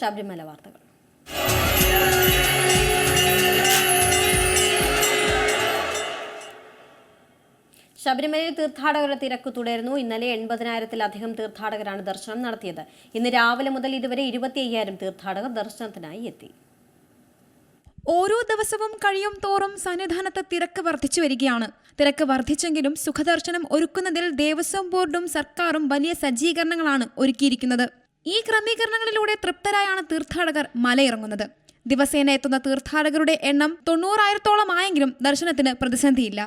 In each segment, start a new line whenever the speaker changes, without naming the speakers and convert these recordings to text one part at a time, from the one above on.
ശബരിമല വാർത്തകൾ. ശബരിമലയിൽ തീർത്ഥാടകരുടെ തിരക്ക് തുടരുന്നു. ഇന്നലെ എൺപതിനായിരത്തിലധികം തീർത്ഥാടകരാണ് ദർശനം നടത്തിയത്. ഇന്ന് രാവിലെ മുതൽ ഇതുവരെ ഇരുപത്തി അയ്യായിരം തീർത്ഥാടകർ ദർശനത്തിനായി എത്തി.
ഓരോ ദിവസവും കഴിയും തോറും സന്നിധാനത്ത് തിരക്ക് വർദ്ധിച്ചു വരികയാണ്. തിരക്ക് വർദ്ധിച്ചെങ്കിലും സുഖദർശനം ഒരുക്കുന്നതിൽ ദേവസ്വം ബോർഡും സർക്കാരും വലിയ സജ്ജീകരണങ്ങളാണ് ഒരുക്കിയിരിക്കുന്നത്. ഈ ക്രമീകരണങ്ങളിലൂടെ തൃപ്തരായാണ് തീർത്ഥാടകർ മലയിറങ്ങുന്നത്. ദിവസേന എത്തുന്ന തീർത്ഥാടകരുടെ എണ്ണം തൊണ്ണൂറായിരത്തോളം ആയെങ്കിലും ദർശനത്തിന് പ്രതിസന്ധിയില്ല.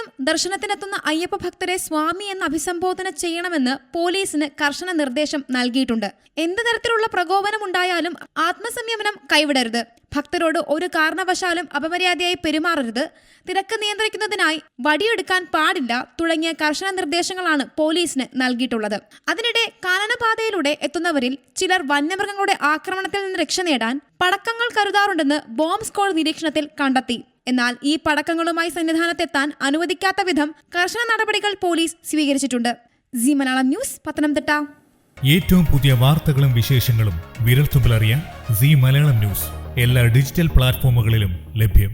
അതേസമയം ദർശനത്തിനെത്തുന്ന അയ്യപ്പ ഭക്തരെ സ്വാമി എന്ന് അഭിസംബോധന ചെയ്യണമെന്ന് പോലീസിന് കർശന നിർദ്ദേശം നൽകിയിട്ടുണ്ട്. എന്ത് തരത്തിലുള്ള പ്രകോപനം ഉണ്ടായാലും ആത്മസംയമനം കൈവിടരുത്. ഭക്തരോട് ഒരു കാരണവശാലും അപമര്യാദയായി പെരുമാറരുത്. തിരക്ക് നിയന്ത്രിക്കുന്നതിനായി വടിയെടുക്കാൻ പാടില്ല തുടങ്ങിയ കർശന നിർദ്ദേശങ്ങളാണ് പോലീസിന് നൽകിയിട്ടുള്ളത്. അതിനിടെ കാനനപാതയിലൂടെ എത്തുന്നവരിൽ ചിലർ വന്യമൃഗങ്ങളുടെ ആക്രമണത്തിൽ നിന്ന് രക്ഷ നേടാൻ പടക്കങ്ങൾ കരുതാറുണ്ടെന്ന് ബോംബ് സ്കോഡ് നിരീക്ഷണത്തിൽ കണ്ടെത്തി. എന്നാൽ ഈ പടക്കങ്ങളുമായി സന്നിധാനത്തെത്താൻ അനുവദിക്കാത്ത വിധം കർശന നടപടികൾ പോലീസ് സ്വീകരിച്ചിട്ടുണ്ട്. G Malayalam news Pathanamthitta.
ഏറ്റവും പുതിയ വാർത്തകളും വിശേഷങ്ങളും വിരൽത്തുമ്പിലറിയാൻ സി മലയാളം ന്യൂസ്. എല്ലാ ഡിജിറ്റൽ പ്ലാറ്റ്ഫോമുകളിലും ലഭ്യം.